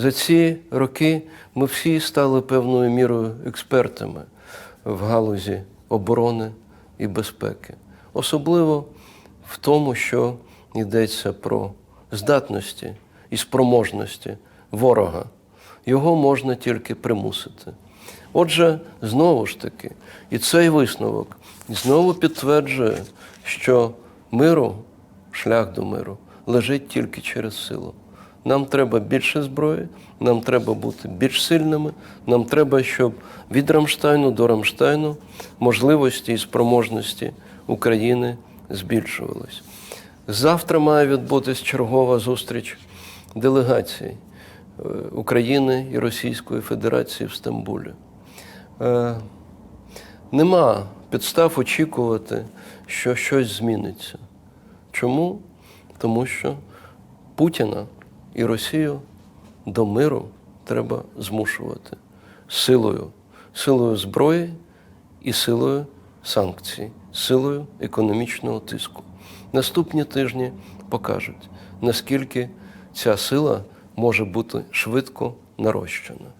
За ці роки ми всі стали певною мірою експертами в галузі оборони і безпеки, особливо в тому, що йдеться про здатності і спроможності ворога. Його можна тільки примусити. Отже, знову ж таки, і цей висновок знову підтверджує, що миру, шлях до миру, лежить тільки через силу. Нам треба більше зброї, нам треба бути більш сильними, нам треба, щоб від Рамштайну до Рамштайну можливості і спроможності України збільшувались. Завтра має відбутись чергова зустріч делегацій е, України і Російської Федерації в Стамбулі. Е, Нема підстав очікувати, що щось зміниться. Чому? Тому що Путіна і Росію до миру треба змушувати силою, силою зброї і силою санкцій, силою економічного тиску. Наступні тижні покажуть, наскільки ця сила може бути швидко нарощена.